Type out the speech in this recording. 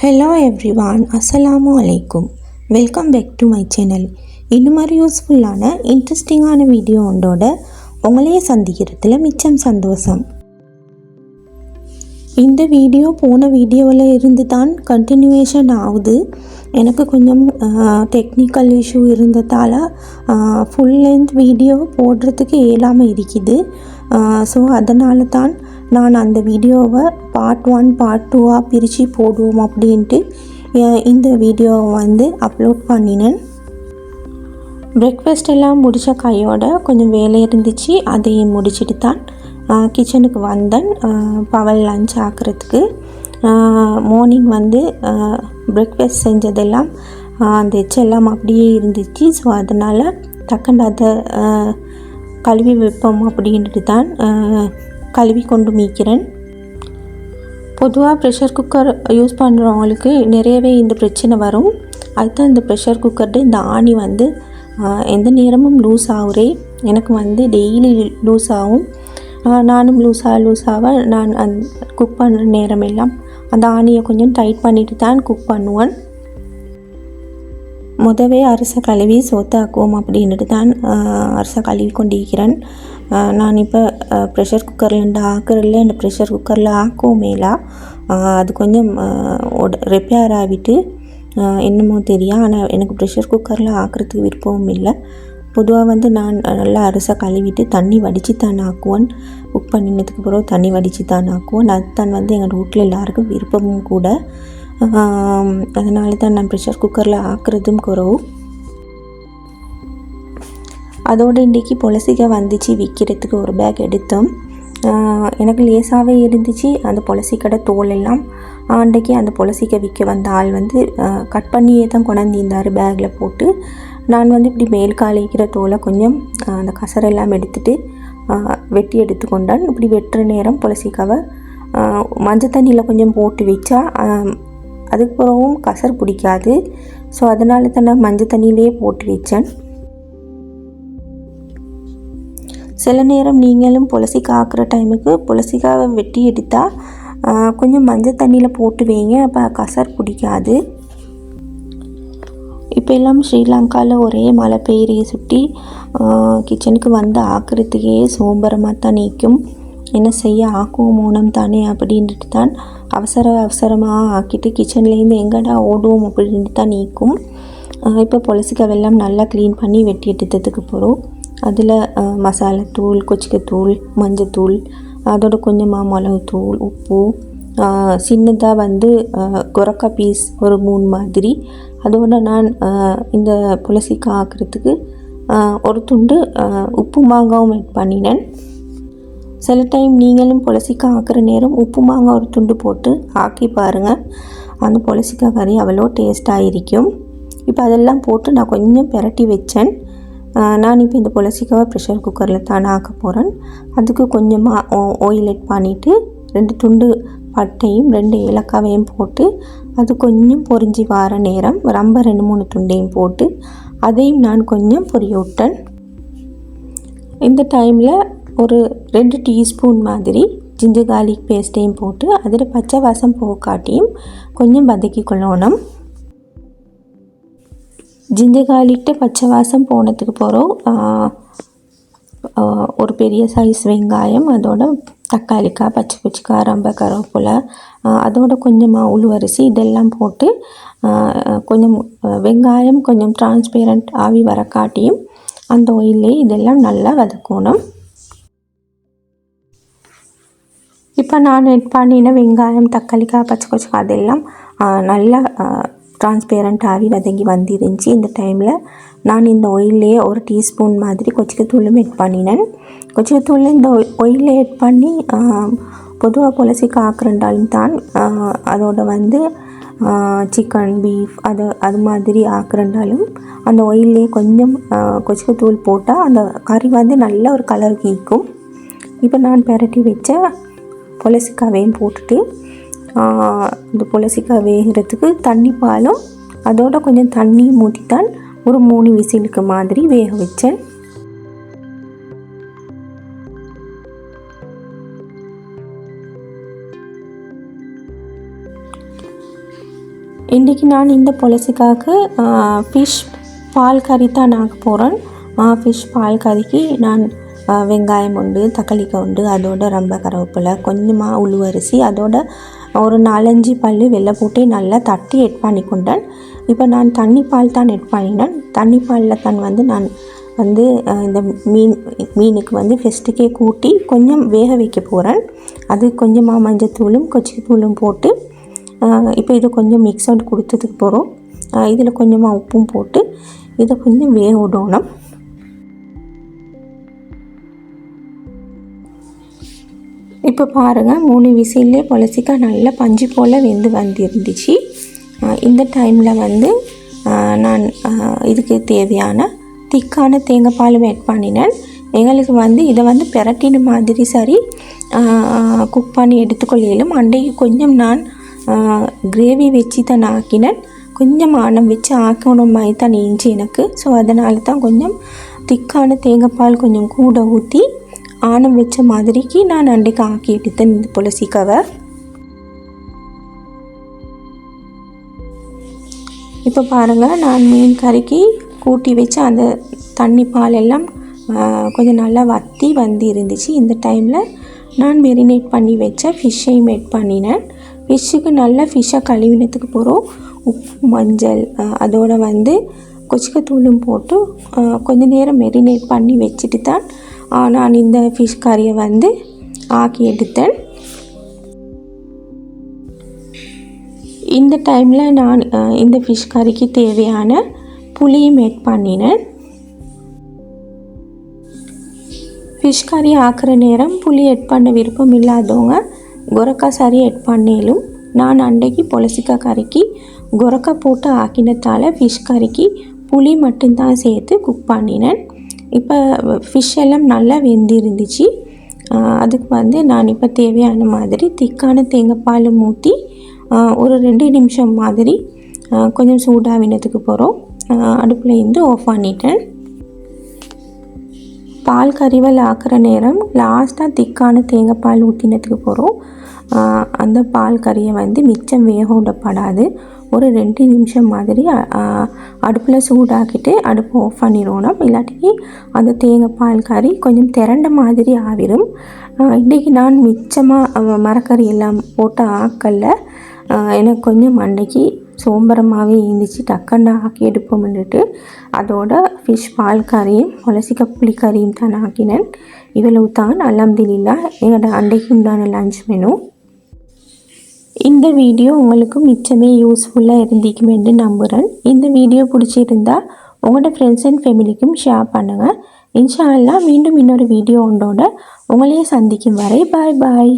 Hello everyone அஸ்ஸலாமு அலைக்கும் welcome back to my channel இன்னும் மாதிரி யூஸ்ஃபுல்லான இன்ட்ரெஸ்டிங்கான வீடியோ ஒன்றோட உங்களையே சந்திக்கிறதுல மிச்சம் சந்தோஷம். இந்த வீடியோ போன வீடியோவில் இருந்து தான் கண்டினியூவேஷன் ஆகுது. எனக்கு கொஞ்சம் டெக்னிக்கல் இஷ்யூ இருந்ததால் ஃபுல் லென்த் வீடியோ போடுறதுக்கு இயலாமல் இருக்குது. ஸோ அதனால தான் நான் அந்த வீடியோவை பார்ட் ஒன் பார்ட் டூவாக பிரித்து போடுவோம் அப்படின்ட்டு இந்த வீடியோவை வந்து அப்லோட் பண்ணினேன். பிரேக்ஃபாஸ்ட் எல்லாம் முடித்த கையோட கொஞ்சம் வேலை இருந்துச்சு. அதையும் முடிச்சுட்டு தான் கிச்சனுக்கு வந்தேன். பவல் லஞ்ச் ஆக்கிறதுக்கு. மார்னிங் வந்து பிரேக்ஃபாஸ்ட் செஞ்சதெல்லாம் அந்த எச்செல்லாம் அப்படியே இருந்துச்சு. ஸோ அதனால் டக்குன்னு அதை கழுவி வைப்போம் அப்படின்ட்டு தான் கழுவி கொண்டு மீக்கிறேன். பொதுவாக ப்ரெஷர் குக்கர் யூஸ் பண்ணுறவங்களுக்கு நிறையவே இந்த பிரச்சனை வரும். அதுதான் இந்த ப்ரெஷர் குக்கர்டு இந்த ஆணி வந்து எந்த நேரமும் லூஸ் ஆகுறே. எனக்கு வந்து டெய்லி லூஸ் ஆகும். நானும் லூஸாக லூஸாக நான் அந் குக் பண்ணுற நேரமெல்லாம் அந்த ஆணியை கொஞ்சம் டைட் பண்ணிட்டு தான் குக் பண்ணுவேன். முதவே அரிசை கழுவி சோத்தாக்குவோம் அப்படின்ட்டு தான் அரிசை கழுவி கொண்டிருக்கிறேன். நான் இப்போ ப்ரெஷர் குக்கரில் ஆக்குறதுல இந்த ப்ரெஷர் குக்கரில் ஆக்கவும் மேலா அது கொஞ்சம் ரிப்பேர் ஆகிட்டு என்னமோ தெரியும். ஆனால் எனக்கு ப்ரெஷர் குக்கரில் ஆக்குறதுக்கு விருப்பமும் இல்லை. பொதுவாக வந்து நான் நல்லா அரிசை கழுவிட்டு தண்ணி வடித்து தான் ஆக்குவேன். குக் பண்ணினதுக்கு பிறகு தண்ணி வடித்து தான் ஆக்குவேன். அதுதான் வந்து எங்கள் வீட்டில் எல்லாருக்கும் விருப்பமும் கூட. அதனால தான் நான் ப்ரெஷர் குக்கரில் ஆக்குறதும் குறவு அதோடு இன்றைக்கி புலசிக்காய் வந்துச்சு விற்கிறதுக்கு ஒரு பேக் எடுத்தோம். எனக்கு லேசாகவே இருந்துச்சு அந்த புலசிக்கடை தோல் எல்லாம் அன்றைக்கி அந்த பொலசிக்காய் விற்க வந்த ஆள் வந்து கட் பண்ணியே தான் கொண்டாந்து இருந்தார் பேக்கில் போட்டு. நான் வந்து இப்படி மேல் காலிக்கிற தோலை கொஞ்சம் அந்த கசரெல்லாம் எடுத்துட்டு வெட்டி வெட்டி எடுத்துக்கொண்டான். இப்படி வெட்டுற நேரம் புலசிக்காவை மஞ்சள் தண்ணியில் கொஞ்சம் போட்டு வச்சா அதுக்கப்புறமும் அதுக்கு பிறகும் கசர் பிடிக்காது. ஸோ அதனால தான் நான் மஞ்சள் தண்ணியிலே போட்டு வச்சேன். சில நேரம் நீங்களும் புலசிக்காய் ஆக்குற டைமுக்கு புலசிக்காவை வெட்டி எடுத்தால் கொஞ்சம் மஞ்சள் தண்ணியில் போட்டு வைங்க அப்போ கசர் பிடிக்காது. இப்போ எல்லாம் ஸ்ரீலங்காவில் ஒரே மழை பெய்ய சுட்டி கிச்சனுக்கு வந்து ஆக்கிறதுக்கே சோம்பரமாக தான் நிற்கும். என்ன செய்ய ஆக்குவோம் மோனம் தானே அப்படின்ட்டு தான் அவசர அவசரமாக ஆக்கிட்டு கிச்சன்லேருந்து எங்கடா ஓடுவோம் அப்படின்ட்டு தான் நீக்கும். இப்போ பொலசிக்காய் வெள்ளம் நல்லா க்ளீன் பண்ணி வெட்டி எடுத்ததுக்கு போகிறோம் அதில் மசாலாத்தூள் கொச்சிக்கத்தூள் மஞ்சத்தூள் அதோட கொஞ்சமாக மிளகுத்தூள் உப்பு சின்னதாக வந்து கொரக்கா பீஸ் ஒரு மூணு மாதிரி. அதோட நான் இந்த புலசிக்காய் ஆக்கிறதுக்கு ஒரு துண்டு உப்பு மாங்காவும் ஆட் பண்ணினேன். சில டைம் நீங்களும் புலசிக்காய் ஆக்குற நேரம் உப்பு மாங்காய் ஒரு துண்டு போட்டு ஆக்கி பாருங்கள் அந்த புலசிக்காய் கறி அவ்வளோ டேஸ்ட்டாக இருக்கும். இப்போ அதெல்லாம் போட்டு நான் கொஞ்சம் பிரட்டி வச்சேன். நான் இப்போ இந்த புலசிக்காவை ப்ரெஷர் குக்கரில் தான் ஆக்க போகிறேன் அதுக்கு கொஞ்சமாக ஆயில் பண்ணிவிட்டு ரெண்டு துண்டு பட்டையும் ரெண்டு ஏலக்காவையும் போட்டு அது கொஞ்சம் பொரிஞ்சு வார நேரம் ரொம்ப ரெண்டு மூணு துண்டையும் போட்டு அதையும் நான் கொஞ்சம் பொரிய விட்டேன். இந்த டைமில் ஒரு ரெண்டு டீஸ்பூன் மாதிரி ஜிஞ்சர் கார்லிக் பேஸ்ட்டையும் போட்டு அதில் பச்சை வாசம் போக்காட்டியும் கொஞ்சம் வதக்கி கொள்ளணும். ஜிஞ்சர் கார்லிக்கிட்ட பச்சை வாசம் போனதுக்கு போகிறோம் ஒரு பெரிய சைஸ் வெங்காயம் அதோட தக்காளிக்காய் பச்சை குச்சிக்காய் ரொம்ப கருவேப்பிலை அதோட கொஞ்சமாக உளுவரிசி இதெல்லாம் போட்டு கொஞ்சம் வெங்காயம் கொஞ்சம் டிரான்ஸ்பேரண்ட் ஆவி வர காட்டியும் அந்த ஒயிலே இதெல்லாம் நல்லா வதக்கணும். இப்போ நான் எட் பண்ணின வெங்காயம் தக்காளிக்காய் பச்சை கொச்சக்காய் அதெல்லாம் நல்லா டிரான்ஸ்பேரண்ட் ஆகி வதங்கி வந்துருந்துச்சு. இந்த டைமில் நான் இந்த ஒயிலே ஒரு டீஸ்பூன் மாதிரி கொச்சிக்கத்தூளும் எட் பண்ணினேன். கொச்சிக்கத்தூள் இந்த ஒயிலில் எட் பண்ணி பொதுவாக புலசிக்கு ஆக்குறண்டாலும் தான் அதோட வந்து சிக்கன் பீஃப் அது அது மாதிரி ஆக்குறண்டாலும் அந்த ஒயிலே கொஞ்சம் கொச்சிக்கத்தூள் போட்டால் அந்த கறி வந்து நல்ல ஒரு கலர் கீக்கும் இப்போ நான் பெரட்டி வச்ச புலசிக்காவையும் போட்டுட்டு இந்த புலசிக்காய் வேகிறதுக்கு தண்ணி பாலும் அதோட கொஞ்சம் தண்ணி ஊற்றித்தான் ஒரு மூணு விசிலுக்கு மாதிரி வேக வச்சேன். இன்றைக்கி நான் இந்த பொலசிக்காக ஃபிஷ் பால் கறி தான் நான் போகிறேன் ஃபிஷ் பால் கறிக்கு நான் வெங்காயம் உண்டு தக்காளிக்காய் உண்டு அதோட ரொம்ப கருவேப்பிலை கொஞ்சமாக உளுவரிசி அதோட ஒரு நாலஞ்சு பல் வெள்ளை போட்டு நல்லா தட்டி எட் பண்ணி கொண்டேன் இப்போ நான் தண்ணி பால் தான் எட் பண்ணினேன். தண்ணி பாலில் தான் வந்து நான் வந்து இந்த மீன் மீனுக்கு வந்து ஃபெஸ்ட்டுக்கே கூட்டி கொஞ்சம் வேக வைக்க போகிறேன் அது கொஞ்சமாக மஞ்சத்தூளும் கொச்சித்தூளும் போட்டு இப்போ இதை கொஞ்சம் மிக்ஸ் அவுட் கொடுத்ததுக்கு போகிறோம் இதில் கொஞ்சமாக உப்பும் போட்டு இதை கொஞ்சம் வேக விடணும். இப்போ பாருங்கள் மூணு விசில்லே பொலசிக்கா நல்லா பஞ்சு போல் வெந்து வந்துருந்துச்சு. இந்த டைமில் வந்து நான் இதுக்கு தேவையான திக்கான தேங்காய் பாலும் ஆட் பண்ணினேன். எங்களுக்கு வந்து இதை வந்து பெரட்டின மாதிரி சரி குக் பண்ணி எடுத்துக்கொள்ளையிலும் அன்றைக்கு கொஞ்சம் நான் கிரேவி வச்சு தான் ஆக்கினேன். கொஞ்சம் ஆனம் வச்சு ஆக்கணும் மாதிரி தான் இருந்துச்சு எனக்கு. ஸோ அதனால தான் கொஞ்சம் திக்கான தேங்காய் பால் கொஞ்சம் கூட ஊற்றி ஆனம் வச்ச மாதிரிக்கு நான் அன்றைக்கு ஆக்கி எடுத்தேன் இந்த புலசிக்காவை இப்போ பாருங்கள் நான் மீன் கறிக்கு கூட்டி வச்சு அந்த தண்ணி பால் எல்லாம் கொஞ்சம் நல்லா வத்தி வந்து இருந்துச்சு. இந்த டைமில் நான் மெரினேட் பண்ணி வச்ச ஃபிஷ்ஷையும் மேட் பண்ணினேன். ஃபிஷ்ஷுக்கு நல்லா ஃபிஷ்ஷை கழுவினத்துக்கு போகிறோம் உப்பு மஞ்சள் அதோடு வந்து கொச்சிக்கத்தூளும் போட்டு கொஞ்சம் நேரம் மெரினேட் பண்ணி வச்சுட்டு தான் நான் இந்த ஃபிஷ் கறியை வந்து ஆக்கி எடுத்தேன். இந்த டைமில் நான் இந்த ஃபிஷ் கறிக்கு தேவையான புளியும் மேட் பண்ணினேன். ஃபிஷ் கறி ஆக்கிற நேரம் புளி எட் பண்ண விருப்பம் இல்லாதவங்க கொரக்கா சரி எட் பண்ணேலும் நான் அன்றைக்கு பொலசிக்கா கறிக்கு கொரக்கா போட்டு ஆக்கினதால் ஃபிஷ் கறிக்கு புளி மட்டும்தான் சேர்த்து குக் பண்ணினேன். இப்போ ஃபிஷ் எல்லாம் நல்லா வெந்து இருந்துச்சு அதுக்கு வந்து நான் இப்போ தேவையான மாதிரி திக்கான தேங்காய் பால் ஊற்றி ஒரு ரெண்டு நிமிஷம் மாதிரி கொஞ்சம் சூடாவினத்துக்கு போகிறோம் அடுப்பில் இருந்து ஆஃப் பண்ணிட்டேன். பால் கறிவல் ஆக்குற நேரம் லாஸ்ட்டாக திக்கான தேங்காய் பால் ஊற்றினத்துக்கு போகிறோம் அந்த பால் கறியை வந்து மிச்சம் வேக விடப்படாது ஒரு ரெண்டு நிமிஷம் மாதிரி அடுப்பில் சூடாக்கிட்டு அடுப்பு ஆஃப் பண்ணிடணும். இல்லாட்டிக்கு அந்த தேங்காய் பால் கறி கொஞ்சம் திரண்ட மாதிரி ஆவிரும் இன்றைக்கி நான் மிச்சமாக மரக்கறி எல்லாம் போட்டு ஆக்கல எனக்கு கொஞ்சம் அன்னைக்கு சோம்பரமாகவே இருந்துச்சு. டக்குன்னு ஆக்கி எடுப்போம்னுட்டு அதோட ஃபிஷ் பால் கறியும் முளசிக்க புளி கறியும் தான் ஆக்கினேன். இவ்வளவு தான் அலமதுல்லா எங்களோட அன்றைக்கு உண்டான லஞ்ச் மெனு இந்த வீடியோ உங்களுக்கு மிச்சமே யூஸ்ஃபுல்லாக இருந்திக்குமென்று நம்புகிறேன் இந்த வீடியோ பிடிச்சிருந்தா உங்களோட ஃப்ரெண்ட்ஸ் அண்ட் ஃபேமிலிக்கும் ஷேர் பண்ணுங்கள் இன்ஷா அல்லாஹ் மீண்டும் இன்னொரு வீடியோ ஒன்றோட உங்களையே சந்திக்கும் வரை பாய் பாய்